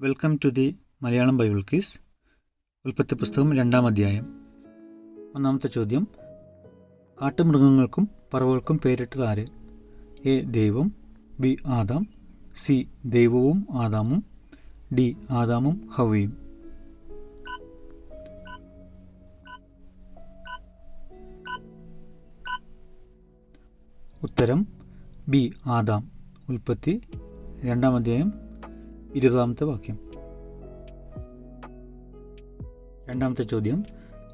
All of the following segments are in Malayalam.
Welcome to the Malayalam Bible quiz ഉൽപ്പത്തി പുസ്തകം രണ്ടാം അധ്യായം. ഒന്നാമത്തെ ചോദ്യം. കാട്ടുമൃഗങ്ങൾക്കും പറവുകൾക്കും പേരിട്ടത് ആര്? എ. ദൈവം ബി. Adam C. ദൈവവും ആദാമും ഡി. ആദാമും ഹവയും ഉത്തരം ബി. ആദാം. ഉൽപ്പത്തി രണ്ടാം അധ്യായം ഇരുപതാമത്തെ വാക്യം. രണ്ടാമത്തെ ചോദ്യം.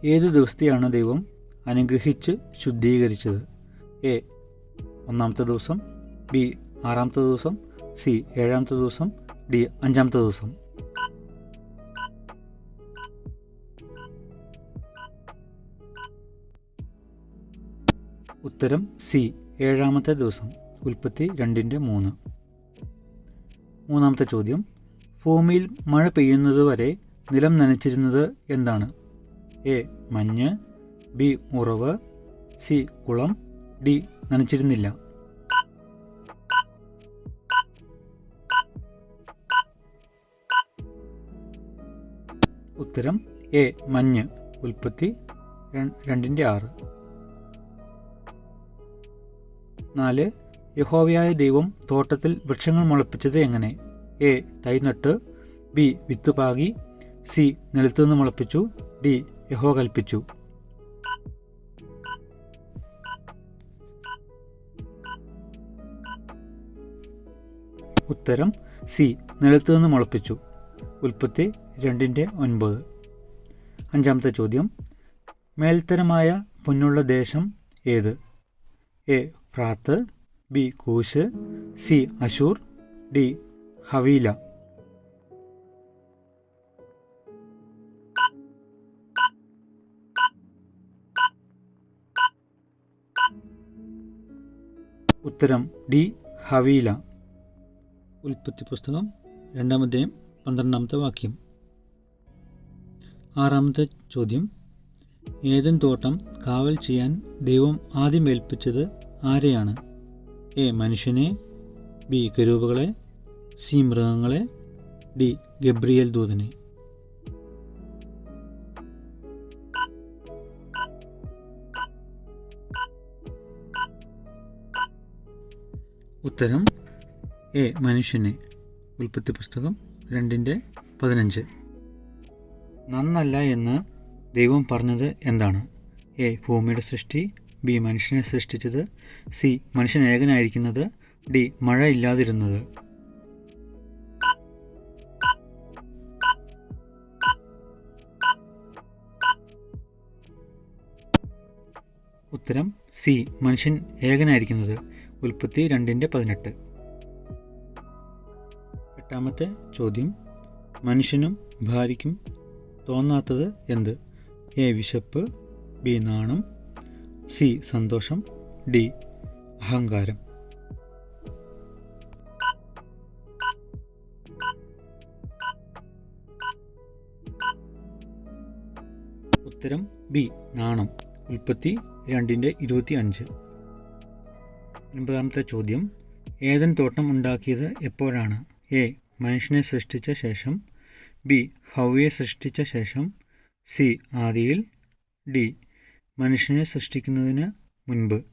ഏത് ദിവസത്തെയാണ് ദൈവം അനുഗ്രഹിച്ച് ശുദ്ധീകരിച്ചത്? എ ഒന്നാമത്തെ ദിവസം ബി ആറാമത്തെ ദിവസം സി ഏഴാമത്തെ ദിവസം ഡി അഞ്ചാമത്തെ ദിവസം. ഉത്തരം സി ഏഴാമത്തെ ദിവസം ഉൽപ്പത്തി രണ്ടിന്റെ മൂന്ന്. മൂന്നാമത്തെ ചോദ്യം. ഭൂമിയിൽ മഴ പെയ്യുന്നത് വരെ നിലം നനച്ചിരുന്നത് എന്താണ്? എ മഞ്ഞ് ബി ഉറവ് സി കുളം ഡി നനച്ചിരുന്നില്ല. ഉത്തരം എ മഞ്ഞ്. ഉൽപ്പത്തി രണ്ടിന്റെ ആറ്. നാല് യഹോവയായ ദൈവം തോട്ടത്തിൽ വൃക്ഷങ്ങൾ മുളപ്പിച്ചത് എങ്ങനെ? എ. തൈ നട്ട് ബി. വിത്ത് പാകി സി. നിലത്തു നിന്ന് മുളപ്പിച്ചു. ഡി. യഹോ കൽപ്പിച്ചു. ഉത്തരം. സി. നിലത്തു നിന്ന് മുളപ്പിച്ചു. ഉൽപ്പത്തി രണ്ടിന്റെ ഒൻപത്. അഞ്ചാമത്തെ ചോദ്യം. മേൽത്തരമായ പൊന്നുള്ള ദേശം ഏത്? എ. ഫ്രാത്ത് ബി കൂശ് സി അശൂർ ഡി ഹവീല. ഉത്തരം ഡി ഹവീല. ഉൽപ്പത്തി പുസ്തകം രണ്ടാമത്തെയും പന്ത്രണ്ടാമത്തെ വാക്യം. ആറാമത്തെ ചോദ്യം. ഏതൻ തോട്ടം കാവൽ ചെയ്യാൻ ദൈവം ആദ്യം ഏൽപ്പിച്ചത് ആരെയാണ്? എ മനുഷ്യനെ ബി കരൂപകളെ സി മൃഗങ്ങളെ ഡി ഗബ്രിയൽ ദൂതനെ. ഉത്തരം എ മനുഷ്യനെ. ഉൽപ്പത്തി പുസ്തകം രണ്ടിന്റെ പതിനഞ്ച്. നന്നല്ല എന്ന് ദൈവം പറഞ്ഞത് എന്താണ്? എ ഭൂമിയുടെ സൃഷ്ടി ബി മനുഷ്യനെ സൃഷ്ടിച്ചത് സി മനുഷ്യൻ ഏകനായിരിക്കുന്നത് ഡി മഴ ഇല്ലാതിരുന്നത് ഉത്തരം സി മനുഷ്യൻ ഏകനായിരിക്കുന്നത് ഉൽപ്പത്തി രണ്ടിന്റെ പതിനെട്ട്. എട്ടാമത്തെ ചോദ്യം മനുഷ്യനും ഭാര്യയ്ക്കും തോന്നാത്തത് എന്ത്? എ വിശപ്പ് ബി നാണം സി സന്തോഷം ഡി അഹങ്കാരം. ഉത്തരം ബി നാണം. ഉൽപ്പത്തി രണ്ടിന്റെ ഇരുപത്തി അഞ്ച് ഒൻപതാമത്തെ ചോദ്യം. ഏതൻ തോട്ടം ഉണ്ടാക്കിയത് എപ്പോഴാണ്? എ മനുഷ്യനെ സൃഷ്ടിച്ച ശേഷം. ബി ഹൗവയെ സൃഷ്ടിച്ച ശേഷം. സി ആദിയിൽ. ഡി മനുഷ്യനെ സൃഷ്ടിക്കുന്നതിന് മുൻപ്.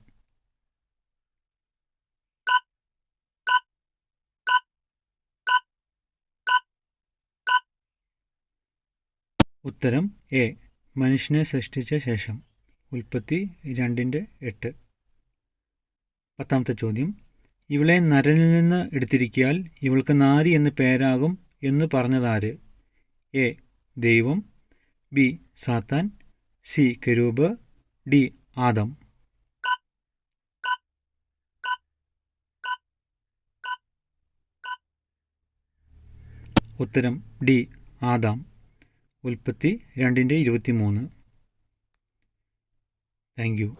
ഉത്തരം എ. മനുഷ്യനെ സൃഷ്ടിച്ച ശേഷം. ഉൽപ്പത്തി രണ്ടിന്റെ എട്ട്. പത്താമത്തെ ചോദ്യം. ഇവളെ നരനിൽ നിന്ന് എടുത്തിരിക്കിയാൽ ഇവൾക്ക് നാരി എന്ന് പേരാകും എന്ന് പറഞ്ഞതാര്? എ. ദൈവം. ബി. സാത്താൻ. സി. കരൂബ് ഡി ആദം. ഉത്തരം ഡി ആദാം. ഉൽപ്പത്തി രണ്ടിന്റെ ഇരുപത്തി മൂന്ന് താങ്ക് യു.